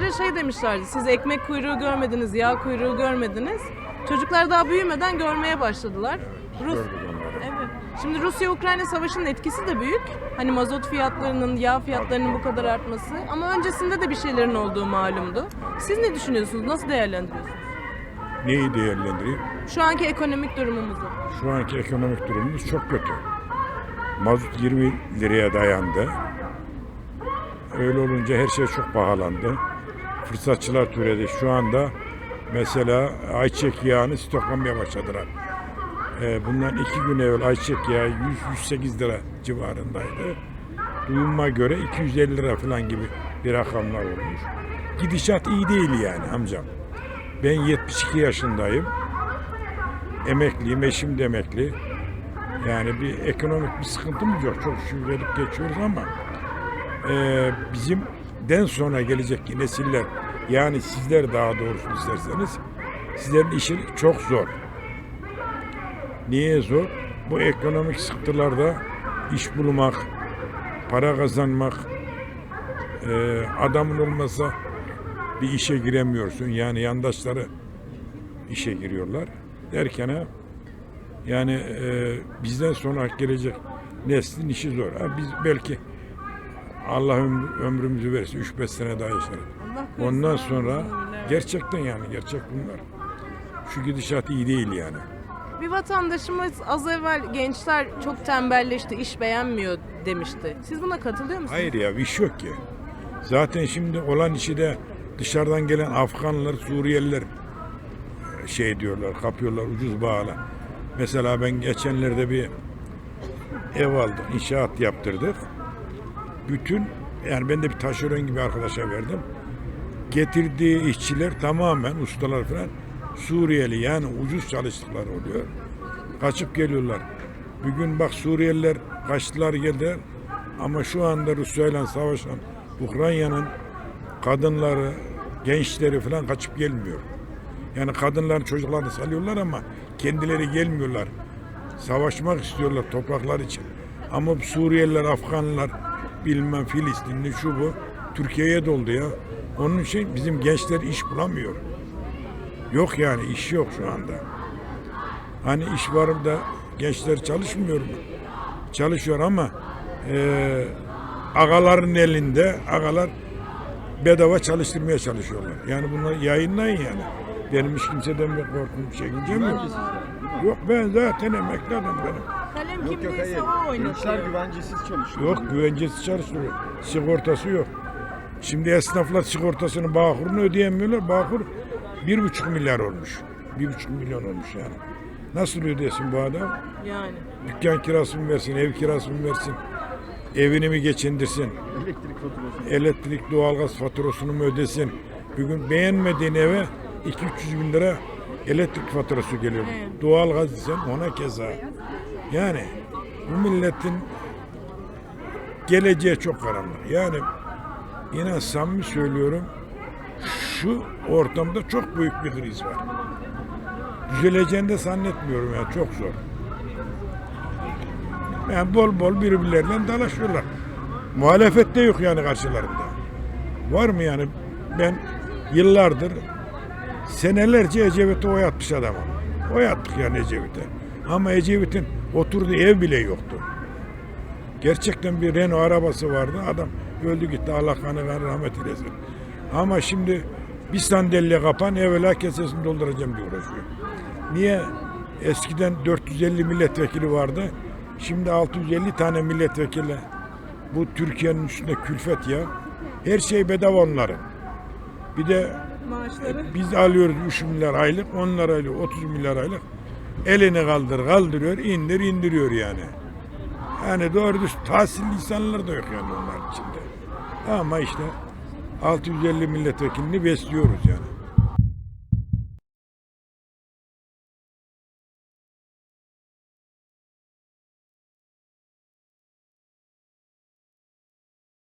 şey demişlerdi. Siz ekmek kuyruğu görmediniz, yağ kuyruğu görmediniz. Çocuklar daha büyümeden görmeye başladılar. Rus. Evet. Şimdi Rusya-Ukrayna savaşının etkisi de büyük. Hani mazot fiyatlarının, yağ fiyatlarının bu kadar artması. Ama öncesinde de bir şeylerin olduğu malumdu. Siz ne düşünüyorsunuz? Nasıl değerlendiriyorsunuz? Neyi değerlendireyim? Şu anki ekonomik durumumuzu. Şu anki ekonomik durumumuz çok kötü. Mazot 20 liraya dayandı. Öyle olunca her şey çok pahalandı. Fırsatçılar türedi. Şu anda mesela ayçiçek yağını stoklamaya başladılar. Ee, bundan iki gün evvel ayçiçek yağı 100-108 lira civarındaydı. Duyuma göre 250 lira falan gibi bir rakamlar olmuş. Gidişat iyi değil yani amcam. Ben 72 yaşındayım. Emekliyim, eşim de emekli. Yani bir ekonomik bir sıkıntımız yok. Çok şükredip geçiyoruz ama eee bizimden sonra gelecek nesiller yani sizler daha doğrusu isterseniz sizlerin işi çok zor. Niye zor? Bu ekonomik sıkıntılarda iş bulmak, para kazanmak, eee, adamın olmasa bir işe giremiyorsun. Yani yandaşları işe giriyorlar. Derken yani e, bizden sonra gelecek neslin işi zor. Biz belki Allah ömrü- ömrümüzü verirse 3-5 sene daha korusun. Ondan sonra gerçekten yani gerçek bunlar. Şu gidişat iyi değil yani. Bir vatandaşımız az evvel gençler çok tembelleşti, iş beğenmiyor demişti. Siz buna katılıyor musunuz? Hayır ya iş yok ki. Zaten şimdi olan işi de dışarıdan gelen Afganlar, Suriyeliler e, şey diyorlar, kapıyorlar ucuz bağla. Mesela ben geçenlerde bir ev aldık, inşaat yaptırdık. Bütün yani ben de bir taşeron gibi arkadaşa verdim. Getirdiği işçiler tamamen ustalar falan Suriyeli yani ucuz çalıştıkları oluyor. Kaçıp geliyorlar. Bugün bak Suriyeliler kaçtılar geldiler ama şu anda Rusya ile savaşan Ukrayna'nın kadınları, gençleri falan kaçıp gelmiyor. Yani kadınların çocuklarını salıyorlar ama kendileri gelmiyorlar. Savaşmak istiyorlar topraklar için. Ama Suriyeliler, Afganlar, bilmem Filistinli şu bu Türkiye'ye doldu ya. Onun için bizim gençler iş bulamıyor. Yok yani iş yok şu anda. Hani iş var da gençler çalışmıyor mu? Çalışıyor ama eee agaların elinde agalar bedava çalıştırmaya çalışıyorlar. Yani bunları yayınlayın yani. Benim hiç kimseden bir korkum çekincem yok. Yok ben zaten emekli adam benim. Kalem Yok yok kimdeyse hayır. o Gençler oynatıyor. güvencesiz çalışıyor. Yok güvencesi çalıştırıyor. Sigortası yok. Şimdi esnaflar sigortasını Bağkur'unu ödeyemiyorlar. Bağkur bir buçuk milyar olmuş. Bir buçuk milyon olmuş yani. Nasıl ödesin bu adam? Yani. Dükkan kirası mı versin, ev kirası mı versin? Evini mi geçindirsin? Elektrik faturası. Elektrik, doğalgaz faturasını mı ödesin? Bugün beğenmediğin eve 200 bin lira elektrik faturası geliyor. Evet. Doğalgaz desen ona keza. Yani bu milletin geleceği çok karanlık. Yani inan samimi söylüyorum şu ortamda çok büyük bir kriz var. Düzeleceğini de zannetmiyorum yani çok zor. Yani bol bol birbirleriyle dalaşıyorlar. Muhalefet de yok yani karşılarında. Var mı yani ben yıllardır senelerce Ecevit'e oy atmış adamım. Oy attık yani Ecevit'e. Ama Ecevit'in oturduğu ev bile yoktu. Gerçekten bir Renault arabası vardı. Adam öldü gitti. Allah kanı rahmet eylesin. Ama şimdi bir sandalye kapan evvela kesesini dolduracağım diye uğraşıyor. Niye? Eskiden 450 milletvekili vardı. Şimdi 650 tane milletvekili. Bu Türkiye'nin üstünde külfet ya. Her şey bedava onların. Bir de Maaşları. biz alıyoruz 3 milyar aylık, onlar alıyor 30 milyar aylık. Elini kaldır, kaldırıyor, indir, indiriyor yani. Yani doğru düz tahsilli insanlar da yok yani onların içinde. Ama işte 650 milletvekilini besliyoruz yani.